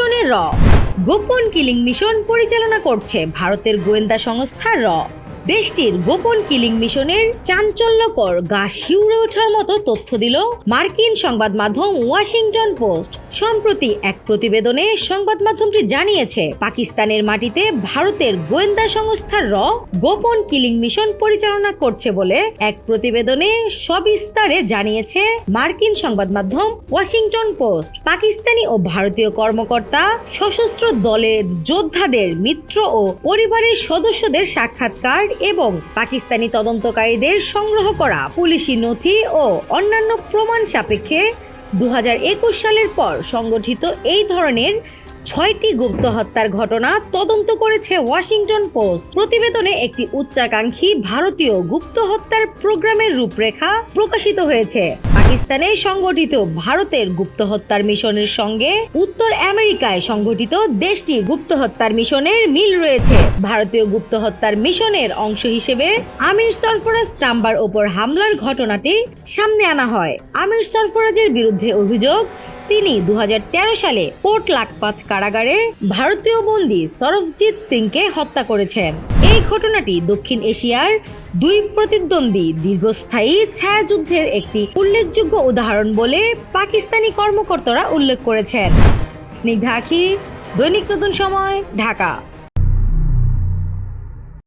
র। গোপন killing mission পরিচালনা করছে ভারতের গোয়েন্দা সংস্থা র। দেশটির গোপন কিলিং মিশনের চাঞ্চল্যকর গা শিউরে ওঠার মতো তথ্য দিল মার্কিন সংবাদ মাধ্যম ওয়াশিংটন পোস্ট। সম্প্রতি এক প্রতিবেদনে সংবাদ মাধ্যমটি জানিয়েছে, পাকিস্তানের মাটিতে ভারতের গোয়েন্দা সংস্থার র গোপন কিলিং মিশন পরিচালনা করছে বলে এক প্রতিবেদনে সবিস্তারে জানিয়েছে মার্কিন সংবাদ মাধ্যম ওয়াশিংটন পোস্ট। পাকিস্তানি ও ভারতীয় কর্মকর্তা সশস্ত্র দলের যোদ্ধাদের মিত্র ও পরিবারের সদস্যদের সাক্ষাৎকার এবং পাকিস্তানি তদন্তকারীদের সংগ্রহ করা পুলিশি নথি ও অন্যান্য প্রমাণ সাপেক্ষে দু হাজার একুশ সালের পর সংগঠিত এই ধরনের ছয়টি গুপ্ত হত্যার ঘটনা তদন্ত করেছে ওয়াশিংটন পোস্ট। প্রতিবেদনে একটি উচ্চাকাঙ্ক্ষী ভারতীয় গুপ্ত হত্যার প্রোগ্রামের রূপরেখা প্রকাশিত হয়েছে। পাকিস্তানে সংগঠিত ভারতের গুপ্ত হত্যার মিশনের সঙ্গে উত্তর আমেরিকায় সংগঠিত দেশটির গুপ্ত হত্যার মিশনের মিল রয়েছে। ভারতীয় গুপ্ত হত্যার মিশনের অংশ হিসেবে আমির সরফরাজ টাম্বার ওপর হামলার ঘটনাটি সামনে আনা হয়। আমির সরফরাজের বিরুদ্ধে অভিযোগ, তিনি দু হাজার তেরো সালে কোট লাকপাত কারাগারে ভারতীয় বন্দী সরফজিৎ সিংকে হত্যা করেছেন। এই ঘটনাটি দক্ষিণ এশিয়ার দুই প্রতিদ্বন্দ্বী দীর্ঘস্থায়ী ছায়াযুদ্ধের একটি উল্লেখযোগ্য উদাহরণ বলে পাকিস্তানি কর্মকর্তারা উল্লেখ করেছেন। স্নিগ্ধা আখি, দৈনিক নতুন সময়, ঢাকা।